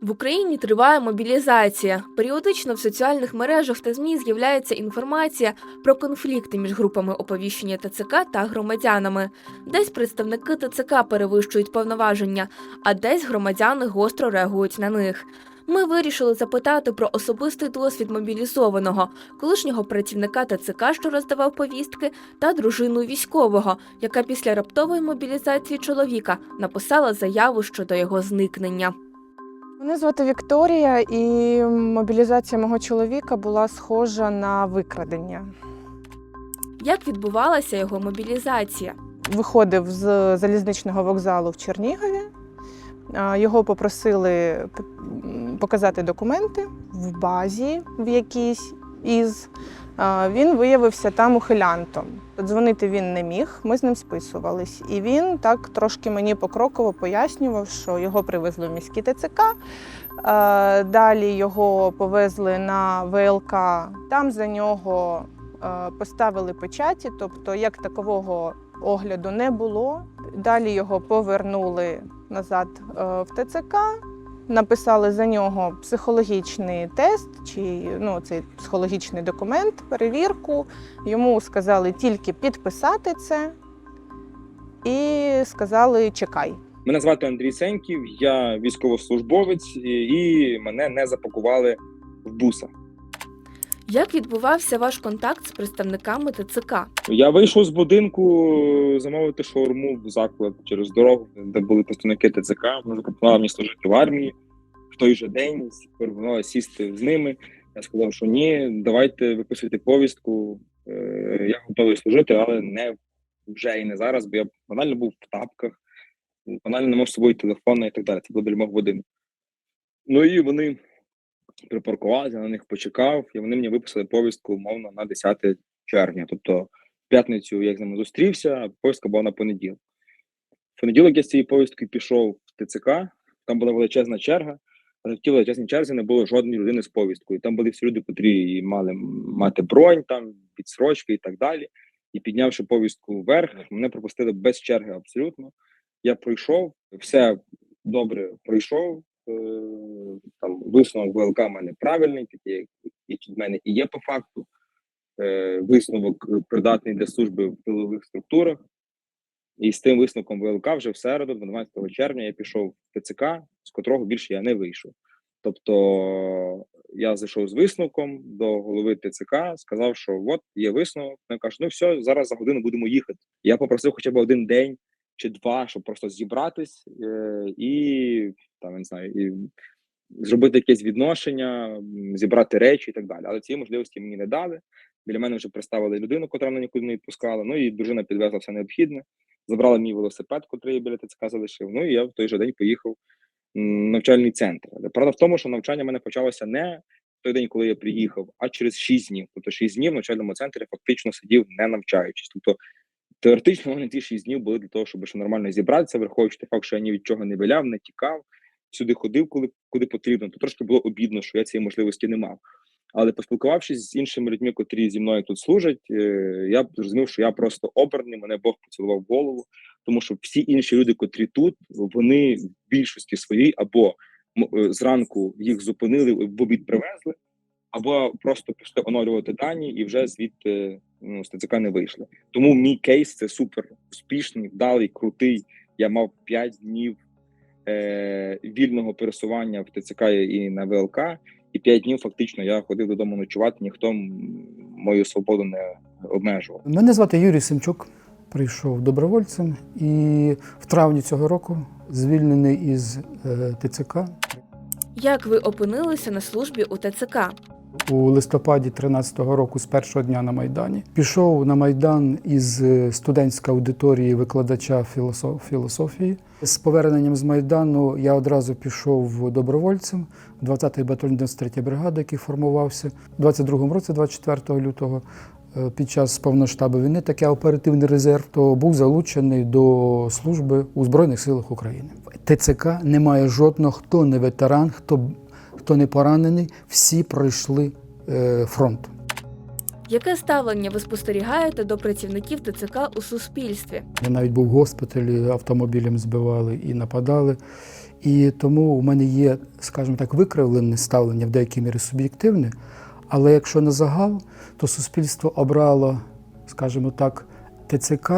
В Україні триває мобілізація. Періодично в соціальних мережах та ЗМІ з'являється інформація про конфлікти між групами оповіщення ТЦК та громадянами. Десь представники ТЦК перевищують повноваження, а десь громадяни гостро реагують на них. Ми вирішили запитати про особистий досвід мобілізованого, колишнього працівника ТЦК, що роздавав повістки, та дружину військового, яка після раптової мобілізації чоловіка написала заяву щодо його зникнення. Мене звати Вікторія, і мобілізація мого чоловіка була схожа на викрадення. Як відбувалася його мобілізація? Виходив з залізничного вокзалу в Чернігові. Його попросили показати документи в базі в якійсь із. Він виявився там ухилянтом. Дзвонити він не міг, ми з ним списувались. І він так трошки мені покроково пояснював, що його привезли в міський ТЦК. Далі його повезли на ВЛК. Там за нього поставили печаті, тобто як такового огляду не було. Далі його повернули назад е, в ТЦК. Написали за нього психологічний тест чи ну, цей психологічний документ, перевірку. Йому сказали тільки підписати це і сказали чекай. Мене звати Андрій Сеньків, я військовослужбовець, і- мене не запакували в буса. Як відбувався ваш контакт з представниками ТЦК? Я вийшов з будинку замовити шаурму в заклад через дорогу, де були представники ТЦК. Вони запропонували мені служити в армії. В той же день пропонували сісти з ними. Я сказав, що ні, давайте виписуйте повістку. Е, Я готовий служити, але не вже і не зараз, бо я банально був в тапках, банально не мав з собою телефону і так далі. Це було біля мого години. Ну і вони припаркувалися, на них почекав, і вони мені виписали повістку умовно на 10 червня. Тобто в п'ятницю я з ними зустрівся, а повістка була на понеділок. В понеділок я з цією повісткою пішов в ТЦК, там була величезна черга, але в тій величезній черзі не було жодної людини з повісткою. Там були всі люди, котрі мали мати бронь, там, відсрочки і так далі. І піднявши повістку вверх, мене пропустили без черги абсолютно. Я пройшов, все добре пройшов. е, Там висновок ВЛК в мене правильний, такий, який в мене і є по факту. Е, Висновок придатний для служби в тилових структурах. І з тим висновком ВЛК вже в середу, 12 червня, я пішов в ТЦК, з котрого більше я не вийшов. Тобто я зайшов з висновком до голови ТЦК, сказав, що от є висновок. Він каже, ну все, зараз за годину будемо їхати. Я попросив хоча б один день чи два, щоб просто зібратись е, і там я не знаю, і зробити якесь відношення, зібрати речі і так далі. Але цієї можливості мені не дали. Біля мене вже представили людину, котра мене нікуди не відпускала. Ну і дружина підвезла все необхідне. Забрала мій велосипед, котрий я біля ТЦК залишив. Ну і я в той же день поїхав в навчальний центр. Але правда в тому, що навчання в мене почалося не в той день, коли я приїхав, а через 6 днів. Тобто 6 днів в навчальному центрі фактично сидів, не навчаючись. Тобто теоретично в мене ті 6 днів були для того, щоб ще нормально зібратися, враховуючи факт, що я ні від чого не виляв, не тікав, сюди ходив, коли куди потрібно. То трошки було обідно, що я цієї можливості не мав. Але поспілкувавшись з іншими людьми, котрі зі мною тут служать, е, я зрозумів, що я просто обраний, мене Бог поцілував голову, тому що всі інші люди, котрі тут, вони в більшості своїй або е, зранку їх зупинили, в обід привезли, або просто пішли оновлювати дані і вже звідти ну, з не вийшли. Тому мій кейс це супер успішний, вдалий, крутий. Я мав 5 днів е, вільного пересування в ТЦК і на ВЛК, і 5 днів фактично я ходив додому ночувати, ніхто мою свободу не обмежував. Мене звати Юрій Семчук. Прийшов добровольцем і в травні цього року звільнений із е, ТЦК. Як ви опинилися на службі у ТЦК? У листопаді 13-го року з першого дня на Майдані пішов на Майдан із е, студентської аудиторії викладача філософ- філософії. З поверненням з Майдану я одразу пішов добровольцем в 20-й батальйон 93 бригади, який формувався у 22-му році, 24 лютого. е, Під час повноштабу війни таке оперативний резерв, то був залучений до служби у Збройних силах України. ТЦК немає жодного, хто не ветеран, хто, хто не поранений, всі пройшли е, фронт. Яке ставлення ви спостерігаєте до працівників ТЦК у суспільстві? Я навіть був в госпіталі, автомобілем збивали і нападали. І тому у мене є, скажімо так, викривлене ставлення в деякій мірі суб'єктивне. Але якщо на загал, то суспільство обрало, скажімо так, ТЦК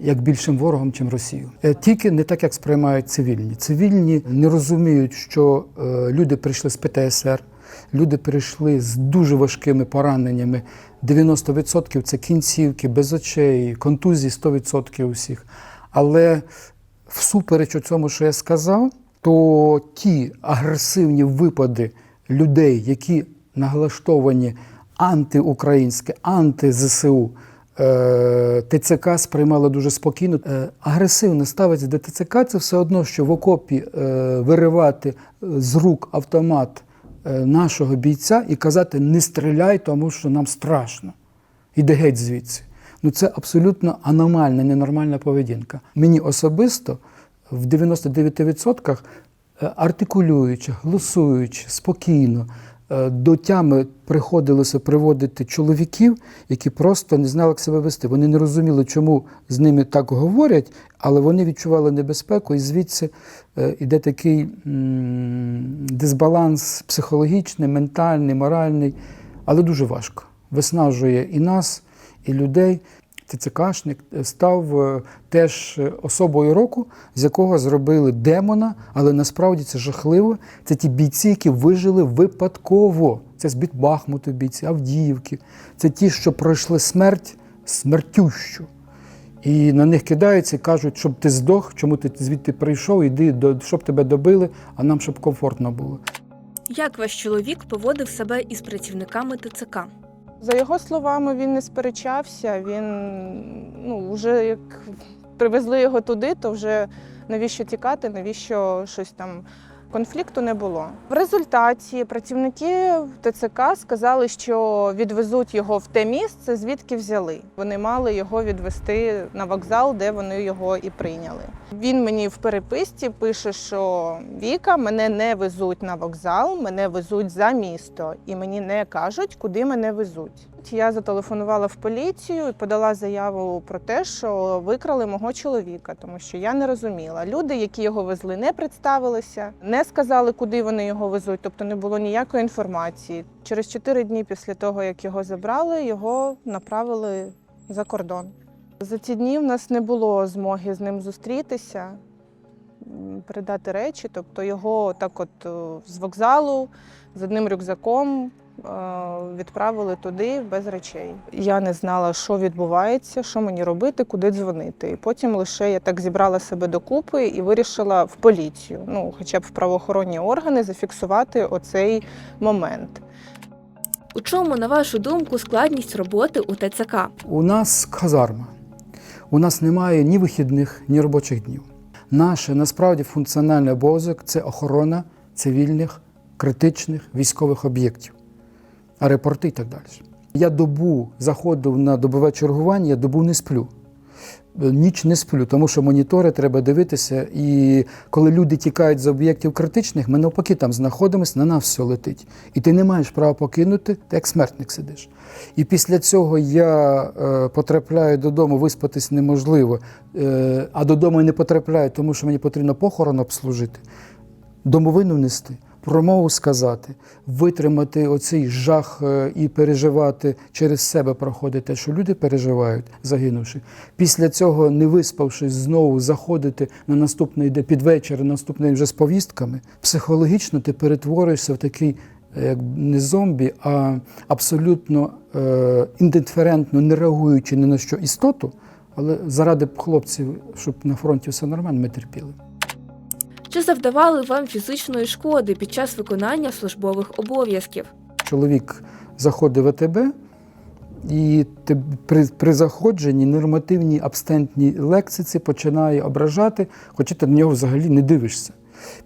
як більшим ворогом, чим Росію. Е, Тільки не так, як сприймають цивільні. Цивільні не розуміють, що е, люди прийшли з ПТСР, люди прийшли з дуже важкими пораненнями. 90% це кінцівки, без очей, контузії 100% усіх. Але всупереч у цьому, що я сказав, то ті агресивні випади людей, які наглаштовані антиукраїнське, анти-ЗСУ, е, ТЦК сприймала дуже спокійно. Е, Агресивно ставиться до ТЦК це все одно, що в окопі е, виривати з рук автомат нашого бійця і казати не стріляй, тому що нам страшно. Іде геть звідси. Ну це абсолютно аномальна, ненормальна поведінка. Мені особисто в 99% е, артикулюючи, голосуючи спокійно, е, до тями приходилося приводити чоловіків, які просто не знали, як себе вести. Вони не розуміли, чому з ними так говорять, але вони відчували небезпеку, і звідси е, іде такий дисбаланс психологічний, ментальний, моральний, але дуже важко. Виснажує і нас, і людей. ТЦКшник став е, теж е, особою року, з якого зробили демона, але насправді це жахливо. Це ті бійці, які вижили випадково. Це з Бахмуту бійці, Авдіївки. Це ті, що пройшли смерть смертющу. І на них кидаються і кажуть, щоб ти здох, чому ти звідти прийшов, іди, щоб тебе добили, а нам щоб комфортно було. Як ваш чоловік поводив себе із працівниками ТЦК? За його словами, він не сперечався. Він ну, вже як привезли його туди, то вже навіщо тікати, навіщо щось там. Конфлікту не було. В результаті працівники ТЦК сказали, що відвезуть його в те місце, звідки взяли. Вони мали його відвести на вокзал, де вони його і прийняли. Він мені в переписці пише, що Віка, мене не везуть на вокзал, мене везуть за місто, і мені не кажуть, куди мене везуть. Я зателефонувала в поліцію і подала заяву про те, що викрали мого чоловіка, тому що я не розуміла. Люди, які його везли, не представилися, не сказали, куди вони його везуть, тобто не було ніякої інформації. Через чотири дні після того, як його забрали, його направили за кордон. За ці дні в нас не було змоги з ним зустрітися, передати речі. Тобто його так, от е, з вокзалу з одним рюкзаком е, відправили туди без речей. Я не знала, що відбувається, що мені робити, куди дзвонити. І потім лише я так зібрала себе докупи і вирішила в поліцію, ну хоча б в правоохоронні органи, зафіксувати оцей момент. У чому, на вашу думку, складність роботи у ТЦК? У нас казарма. У нас немає ні вихідних, ні робочих днів. Наше насправді функціональний обов'язок це охорона цивільних, критичних військових об'єктів, аеропорти і так далі. Я добу заходив на добове чергування, я добу не сплю. Ніч не сплю, тому що монітори треба дивитися. І коли люди тікають з об'єктів критичних, ми навпаки там знаходимося, на нас все летить. І ти не маєш права покинути, ти як смертник сидиш. І після цього я е, потрапляю додому, виспатись неможливо, е, а додому не потрапляю, тому що мені потрібно похорон обслужити, домовину нести, промову сказати, витримати оцей жах е, і переживати через себе проходити що люди переживають, загинувши. Після цього, не виспавшись, знову заходити на наступний день під вечір, наступний вже з повістками, психологічно ти перетворюєшся в такий е, як не зомбі, а абсолютно е, індиферентно, не реагуючи ні на що істоту, але заради хлопців, щоб на фронті все нормально, ми терпіли. Чи завдавали вам фізичної шкоди під час виконання службових обов'язків? Чоловік заходить в АТБ, і при, при заходженні нормативній абстентній лексиці починає ображати, хоча ти на нього взагалі не дивишся.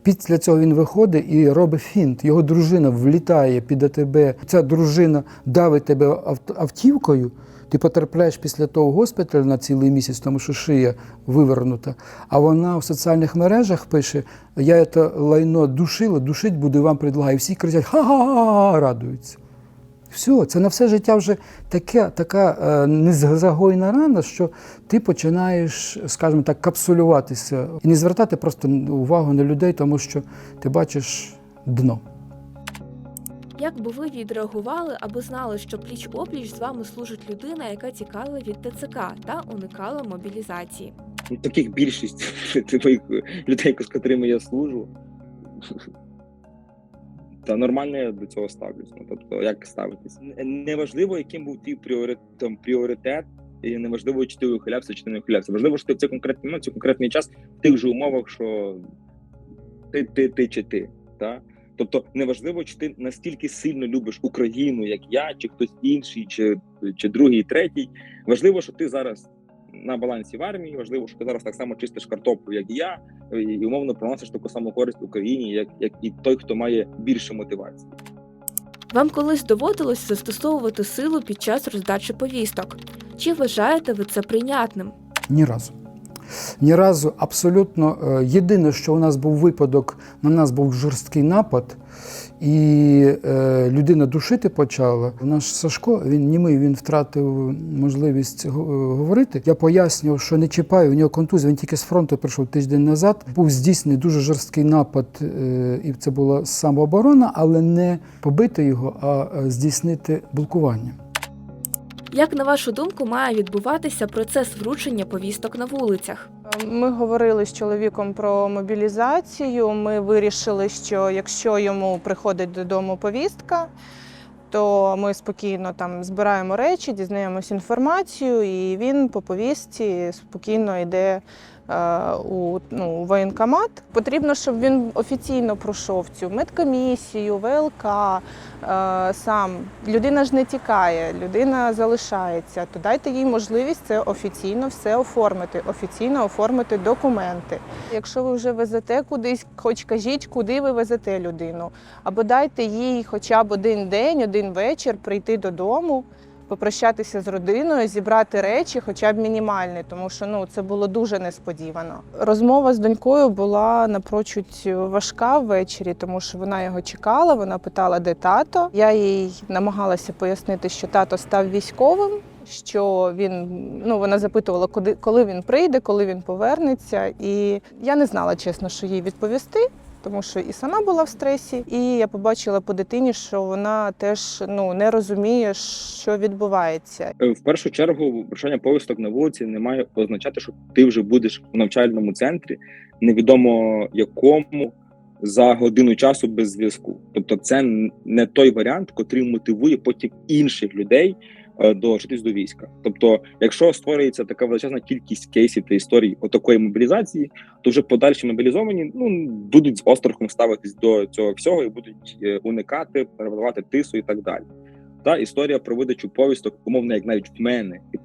Після цього він виходить і робить фінт. Його дружина влітає під АТБ. Ця дружина давить тебе автівкою. Ти потрапляєш після того в госпіталь на цілий місяць, тому що шия вивернута. А вона в соціальних мережах пише: я це лайно душила, душить буду, вам предлагаю. І всі кричать ха-ха-ха, радуються. Все, це на все життя вже таке, така е, незагойна рана, що ти починаєш, скажімо так, капсулюватися і не звертати просто увагу на людей, тому що ти бачиш дно. Як би ви відреагували, аби знали, що пліч опліч з вами служить людина, яка тікала від ТЦК та уникала мобілізації? Ну, таких більшість твоїх людей, з котрими я служу. Та нормально я до цього ставлюсь. Ну, тобто, як ставитись? Неважливо, яким був твій пріоритет, там, пріоритет, і неважливо, чи ти ухилявся, чи ти не ухилявся. Важливо, що ти в цей конкретний момент, в цей конкретний час в тих же умовах, що ти, ти, ти чи ти. Та? Тобто, неважливо, чи ти настільки сильно любиш Україну, як я, чи хтось інший, чи, чи другий, третій. Важливо, що ти зараз на балансі в армії. Важливо, що ти зараз так само чистиш картоплю, як і я, і умовно приносиш таку саму користь Україні, як, як і той, хто має більше мотивації. Вам колись доводилось застосовувати силу під час роздачі повісток? Чи вважаєте ви це прийнятним? Ні разу. Ні разу абсолютно е, єдине, що у нас був випадок, на нас був жорсткий напад, і е, людина душити почала. Наш Сашко, він німий, він втратив можливість е, говорити. Я пояснював, що не чіпаю, у нього контузія, він тільки з фронту прийшов тиждень назад. Був здійснений дуже жорсткий напад, е, і це була самооборона, але не побити його, а е, здійснити блокування. Як на вашу думку має відбуватися процес вручення повісток на вулицях? Ми говорили з чоловіком про мобілізацію. Ми вирішили, що якщо йому приходить додому повістка, то ми спокійно там збираємо речі, дізнаємось інформацію, і він по повістці спокійно йде у, ну, воєнкомат. Потрібно, щоб він офіційно пройшов цю медкомісію, ВЛК е, сам. Людина ж не тікає, людина залишається. То дайте їй можливість це офіційно все оформити, офіційно оформити документи. Якщо ви вже везете кудись, хоч кажіть, куди ви везете людину, або дайте їй хоча б один день, один вечір прийти додому. Попрощатися з родиною, зібрати речі, хоча б мінімальні, тому що ну це було дуже несподівано. Розмова з донькою була напрочуд важка ввечері, тому що вона його чекала. Вона питала, де тато. Я їй намагалася пояснити, що тато став військовим. Що він ну вона запитувала, куди коли він прийде, коли він повернеться, і я не знала чесно, що їй відповісти тому що і сама була в стресі, і я побачила по дитині, що вона теж ну не розуміє, що відбувається. Е, В першу чергу, вручання повісток на вулиці не має означати, що ти вже будеш в навчальному центрі, невідомо якому за годину часу без зв'язку. Тобто, це не той варіант, котрий мотивує потім інших людей долучитись до війська. Тобто, якщо створюється така величезна кількість кейсів та історій отакої мобілізації, то вже подальші мобілізовані ну будуть з острахом ставитись до цього всього і будуть е, уникати, перебувати тису і так далі. Та історія про видачу повісток, умовно, як навіть в мене, і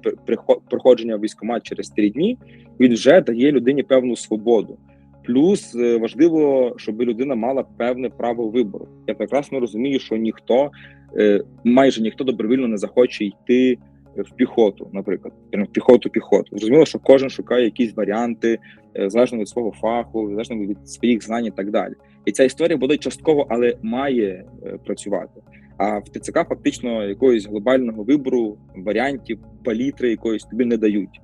проходження в через три дні, він вже дає людині певну свободу. Плюс е, важливо, щоб людина мала певне право вибору. Я прекрасно розумію, що ніхто, е, майже ніхто добровільно не захоче йти в піхоту, наприклад, в піхоту піхоту. Зрозуміло, що кожен шукає якісь варіанти, е, залежно від свого фаху, залежно від своїх знань і так далі. І ця історія буде частково, але має е, працювати. А в ТЦК фактично якогось глобального вибору варіантів, палітри якоїсь тобі не дають.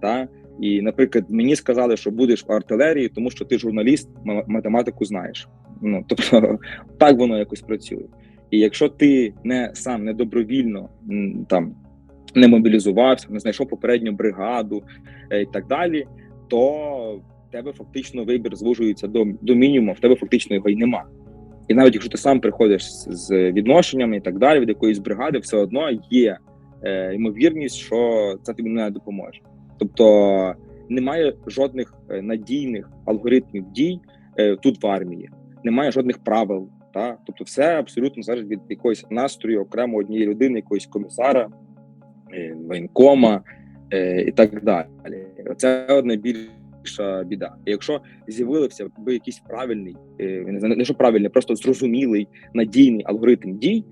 Та? І, наприклад, мені сказали, що будеш в артилерії, тому що ти журналіст, ма- математику знаєш. Ну тобто так воно якось працює. І якщо ти не сам не добровільно там не мобілізувався, не знайшов попередню бригаду е, і так далі, то в тебе фактично вибір звужується до, до мінімуму, в тебе фактично його й нема. І навіть якщо ти сам приходиш з відношеннями і так далі, від якоїсь бригади, все одно є е, ймовірність, що це тобі не допоможе. Тобто немає жодних е, надійних алгоритмів дій е, тут в армії, немає жодних правил. Та? Тобто, все абсолютно залежить від якогось настрою окремо однієї людини, якогось комісара, е, воєнкома і так далі. Це одна більша біда. І якщо з'явився би якийсь правильний, не що правильний, просто зрозумілий надійний алгоритм дій,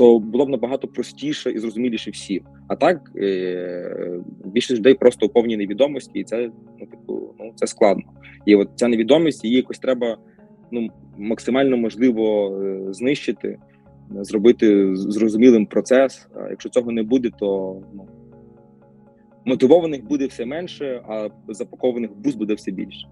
то було б набагато простіше і зрозуміліше всім. А так е, більшість людей просто у повній невідомості, і це ну типу, ну це складно. І от ця невідомість її якось треба ну максимально можливо е, знищити. зробити зрозумілим процес. А Якщо цього не буде, то ну, мотивованих буде все менше, а запакованих бус буде все більше.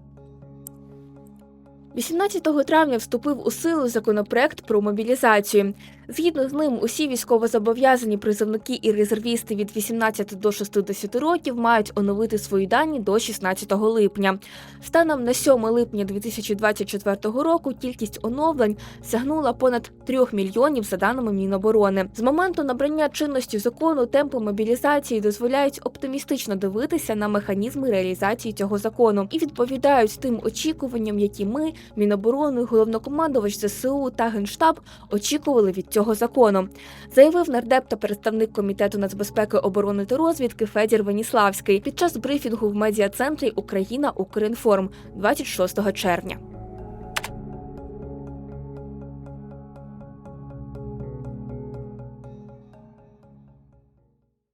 18 травня вступив у силу законопроект про мобілізацію. Згідно з ним, усі військовозобов'язані призовники і резервісти від 18 до 60 років мають оновити свої дані до 16 липня. Станом на 7 липня 2024 року кількість оновлень сягнула понад 3 мільйонів за даними Міноборони. З моменту набрання чинності закону темпи мобілізації дозволяють оптимістично дивитися на механізми реалізації цього закону і відповідають тим очікуванням, які ми, Міноборони, головнокомандувач ЗСУ та Генштаб очікували від цього закону, заявив нардеп та представник комітету нацбезпеки оборони та розвідки Федір Веніславський під час брифінгу в медіа-центрі Україна Укрінформ 26 червня.